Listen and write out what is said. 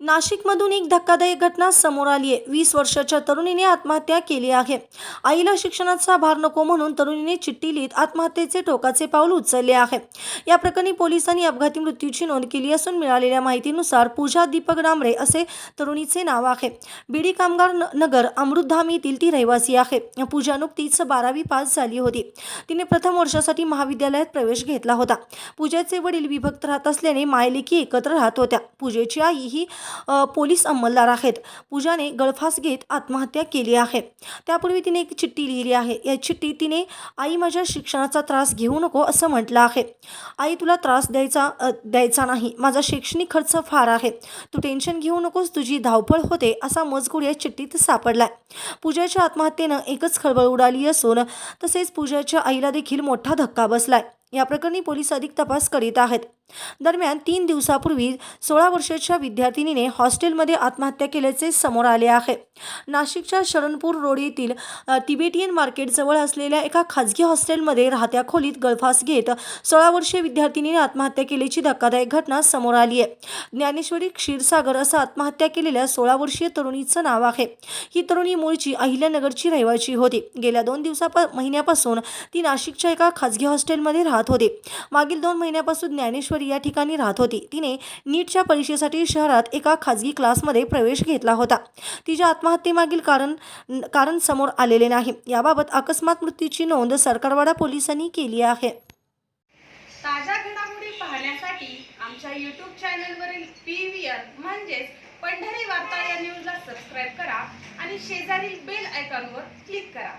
नाशिकमधून एक धक्कादायक घटना समोर आली आहे. वीस वर्षाच्या तरुणीने आत्महत्या केली आहे. आईला शिक्षणाचा भार नको म्हणून तरुणीने चिठ्ठी लिहित आत्महत्येचे टोकाचे पाऊल उचलले आहे. या प्रकरणी पोलिसांनी अपघाती मृत्यूची नोंद केली असून मिळालेल्या माहितीनुसार पूजा दीपक डांबरे असे तरुणीचे नाव आहे. बीडी कामगार न- नगर अमृतधाम येथील ती रहिवासी आहे. पूजा नुकतीच बारावी पास झाली होती. तिने प्रथम वर्षासाठी महाविद्यालयात प्रवेश घेतला होता. पूजेचे वडील विभक्त राहत असल्याने मायलेकी एकत्र राहत होत्या. पूजेची आई ही पोलीस अंमलदार आहेत. पूजाने गळफास घेत आत्महत्या केली आहे. त्यापूर्वी तिने एक चिठ्ठी लिहिली आहे. या चिठ्ठीत तिने आई माझ्या शिक्षणाचा त्रास घेऊ नको असं म्हटलं आहे. आई तुला त्रास द्यायचा द्यायचा नाही. माझा शैक्षणिक खर्च फार आहे. तू टेन्शन घेऊ नकोस. तुझी धावपळ होते असा मजकूर या चिठ्ठीत सापडलाय. पूजाच्या आत्महत्येनं एकच खळबळ उडाली असून तसेच पूजाच्या आईला देखील मोठा धक्का बसलाय. या प्रकरणी पोलीस अधिक तपास करीत आहेत. दरम्यान तीन दिवसापूर्वी सोळा वर्षाच्या विद्यार्थिनीने हॉस्टेलमध्ये आत्महत्या केल्याचे समोर आले आहे. नाशिकच्या शरणपूर रोड येथील तिबेटियन मार्केटजवळ असलेल्या एका खाजगी हॉस्टेलमध्ये राहत्या खोलीत गळफास घेत सोळा वर्षीय विद्यार्थिनीने आत्महत्या केल्याची धक्कादायक घटना समोर आली आहे. ज्ञानेश्वरी क्षीरसागर असं आत्महत्या केलेल्या सोळा वर्षीय तरुणीचं नाव आहे. ही तरुणी मूळची अहिल्यानगरची रहिवाशी होती. गेल्या दोन दिवसा महिन्यापासून ती नाशिकच्या एका खाजगी हॉस्टेलमध्ये राहत होती. मागील दोन महिन्यापासून ज्ञानेश्वरी या ठिकाणी राहत होती. तिने नीटच्या परीक्षेसाठी शहरात एका खाजगी क्लासमध्ये प्रवेश घेतला होता. तिच्या आत्महत्येमागील कारण कारण समोर आलेले नाही. याबाबत अकस्मात मृत्यूची नोंद सरकारवाडा पोलिसांनी केली आहे. ताज्या घडामोडी पाहण्यासाठी आमच्या यूट्यूब चॅनलवरील पी व्ही आर म्हणजेच पंढरी वार्ता या न्यूजला सबस्क्राईब करा आणि शेजारील बेल आयकॉनवर क्लिक करा.